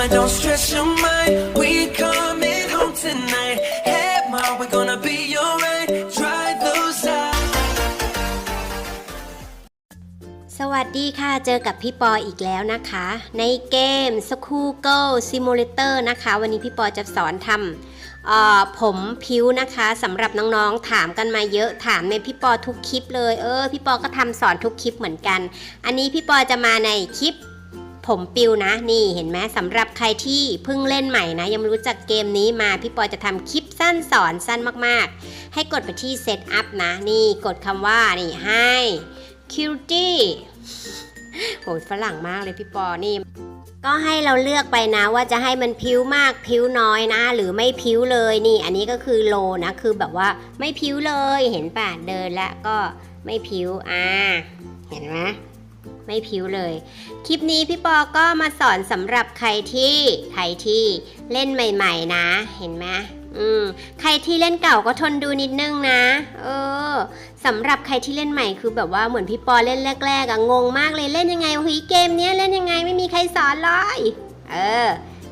mama, don't stress your mind. We coming home tonight. Hey, ma, we're gonna be alright. Dry those eyes. สวัสดีค่ะ เจอกับพี่ปออีกแล้วนะคะ ในเกม School Girl Simulator นะคะ วันนี้พี่ปอจะสอนทำเอ่อผมผิวนะคะสำหรับน้องๆถามกันมาเยอะถามในพี่ปอทุกคลิปเลย เออ พี่ปอก็ทำสอนทุกคลิปเหมือนกัน อันนี้พี่ปอจะมาในคลิป ผมปิวนะนี่เห็นไหมสำหรับใครที่เพิ่งเล่นใหม่นะ ยังไม่รู้จักเกมนี้มาพี่ปอจะทำคลิปสั้นสอนสั้นมากๆ ให้กดไปที่ Set Up นะ นี่กดคำว่านี่ให้ Cutie โหฝรั่งมากเลยพี่ปอนี่ ก็ให้เราเลือกไปนะว่าจะให้มันพิ้วมากพิ้วน้อยนะ หรือไม่พิ้วเลยนี่ อันนี้ก็คือโลนะคือแบบว่าไม่พิ้วเลยเห็นป่ะเดินแล้วก็ไม่พิ้วอ่าเห็นไหม ไม่ผิวเลย คลิปนี้พี่ปอก็มาสอนสำหรับใครที่ใครที่เล่นใหม่ ๆ นะ เห็นไหมอืมใครที่เล่นเก่าก็ทนดูนิดนึงนะ เออสำหรับใครที่เล่นใหม่คือแบบว่าเหมือนพี่ปอเล่นแรกๆอะงงมากเลยเล่นยังไงเฮ้ยเกมเนี้ยเล่นยังไงไม่มีใครสอนเลย เออ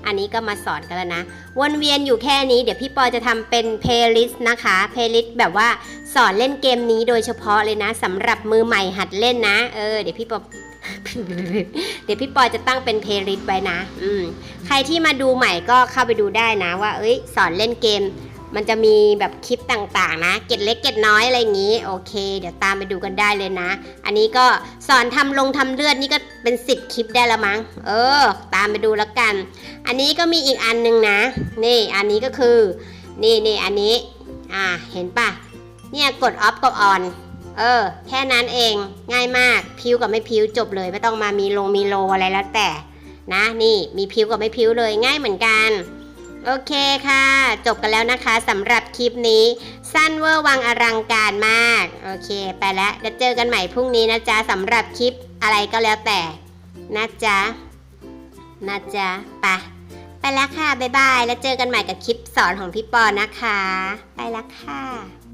อันนี้ก็มาสอนกันแล้วนะ วนเวียนอยู่แค่นี้เดี๋ยวพี่ปอจะทำเป็นเพลย์ลิสต์นะคะเพลย์ลิสต์แบบว่าสอนเล่นเกมนี้โดยเฉพาะเลยนะสำหรับมือใหม่หัดเล่นนะ เออเดี๋ยวพี่ปอเดี๋ยวพี่ปอจะตั้งเป็นเพลย์ลิสต์ไว้นะ อืม ใครที่มาดูใหม่ก็เข้าไปดูได้นะว่า เอ้ย สอนเล่นเกม มันจะมีแบบคลิปต่างๆนะ เก็ดเล็กเก็ดน้อยอะไรอย่างนี้ โอเค เดี๋ยวตามไปดูกันได้เลยนะ อันนี้ก็สอนทำลงทำเลือดนี่ก็เป็นสิบคลิปได้ล้วมั้ง เออ ตามไปดูแล้วกัน อันนี้ก็มีอีกอันหนึงนะ นี่อันนี้ก็คือ นี่นี่อันนี้ อ่า เห็นปะเนี่ยกดออฟกับออน เออ แค่นั้นเอง ง่ายมาก พิวกับไม่พิวจบเลย ไม่ต้องมามีลงมีโลอะไรแล้วแต่ นะ นี่ มีพิวกับไม่พิวเลย ง่ายเหมือนกัน โอเคค่ะ จบกันแล้วนะคะสำหรับคลิปนี้ สั้นเวอร์วังอลังการมาก โอเค ไปแล้วเดี๋ยวเจอกันใหม่พรุ่งนี้นะจ๊ะสำหรับคลิปอะไรก็แล้วแต่ นะจ๊ะ นะจ๊ะไปไปแล้วค่ะ บ๊ายบาย แล้วเจอกันใหม่กับคลิปสอนของพี่ปอนะคะ ไปแล้วค่ะ